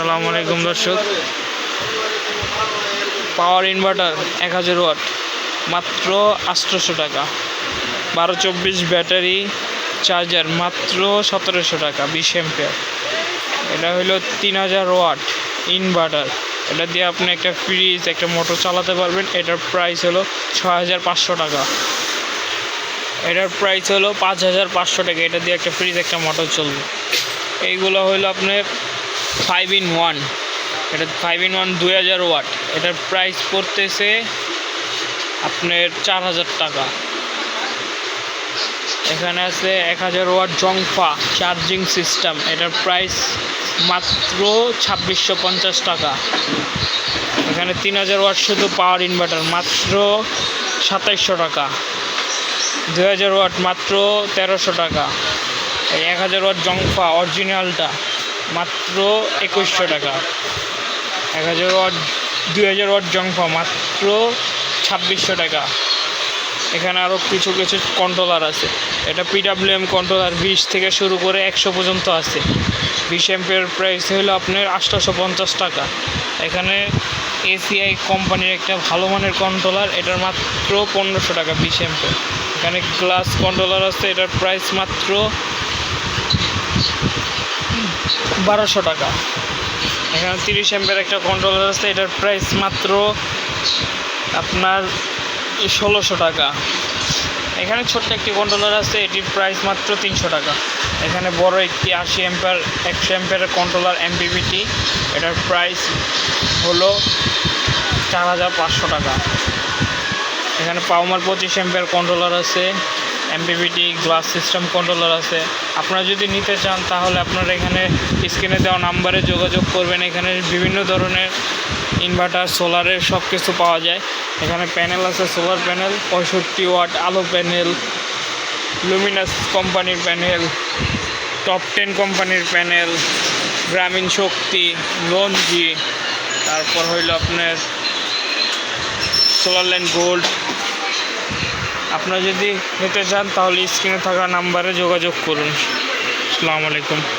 আসসালামু আলাইকুম দর্শক। পাওয়ার ইনভার্টার এক হাজার ওয়াট, মাত্র আটশোশো টাকা। বারো চব্বিশ ব্যাটারি চার্জার, মাত্র সতেরোশো টাকা, বিশ এম্পিয়ার এটা হলো তিন হাজার ওয়াট ইনভার্টার। এটা দিয়ে আপনি একটা ফ্রিজ, একটা মোটর চালাতে পারবেন। এটার প্রাইস হলো ছ হাজার পাঁচশো টাকা। এটার প্রাইস হলো পাঁচ হাজার পাঁচশো টাকা। এটা দিয়ে একটা ফ্রিজ, একটা মোটর চলবে। এইগুলো হলো আপনার ফাইভ ইন ওয়ান এটা ফাইভ ইন ওয়ান দুই হাজার ওয়াট এটার প্রাইস পড়তেছে আপনার চার হাজার টাকা। এখানে আছে এক হাজার ওয়াট জংফা চার্জিং সিস্টেম এটার প্রাইস মাত্র ছাব্বিশশো পঞ্চাশ টাকা। এখানে তিন হাজার ওয়াট শুধু পাওয়ার ইনভার্টার মাত্র সাতাইশশো টাকা। দুই হাজার ওয়াট মাত্র তেরোশো টাকা। এই এক হাজার ওয়াট জংফা অরিজিনালটা মাত্র একুশশো টাকা। এক হাজার ওয়াট, দুই হাজার ওয়াট জংফা মাত্র ছাব্বিশশো টাকা। এখানে আরও কিছু কিছু কন্ট্রোলার আছে। এটা পিডাব্লিউএম কন্ট্রোলার বিশ থেকে শুরু করে একশো পর্যন্ত আছে। বিশ এম্পের প্রাইস হলো আপনার আটশোশো পঞ্চাশ টাকা। এখানে এসিআই কোম্পানির একটা ভালো মানের কন্ট্রোলার এটার মাত্র পনেরোশো টাকা বিশ এম্পের এখানে গ্লাস কন্ট্রোলার আছে, এটার প্রাইস মাত্র বারোশো টাকা। এখানে তিরিশ এম্পের একটা কন্ট্রোলার আছে, এটার প্রাইস মাত্র আপনার ষোলোশো টাকা। এখানে ছোট্ট একটি কন্ট্রোলার আছে, এটির প্রাইস মাত্র তিনশো টাকা। এখানে বড় একটি আশি এম্পার, একশো এম্পারের কন্ট্রোলার এমপিপিটি এটার প্রাইস হলো চার হাজার পাঁচশো টাকা। এখানে পাওমার পঁচিশ এম্পের কন্ট্রোলার আছে এমপিপিটি গ্লাস সিস্টেম কন্ট্রোলার আছে। আপনারা যদি নিতে চান, তাহলে আপনারা এখানে স্ক্রিনে দেওয়া নাম্বারে যোগাযোগ করবেন। এখানে বিভিন্ন ধরনের ইনভার্টার সোলারের সব কিছু পাওয়া যায়। এখানে প্যানেল আছে সোলার প্যানেল পঁয়ষট্টি ওয়াট আলো প্যানেল লুমিনাস কোম্পানির প্যানেল টপ টেন কোম্পানির প্যানেল গ্রামীণ শক্তি লঞ্জি তারপর হইল আপনার সোলার লাইন গোল্ড আপনারা যদি নিতে চান তাহলে স্ক্রিনে থাকা নাম্বারে যোগাযোগ করুন। আসসালামু আলাইকুম।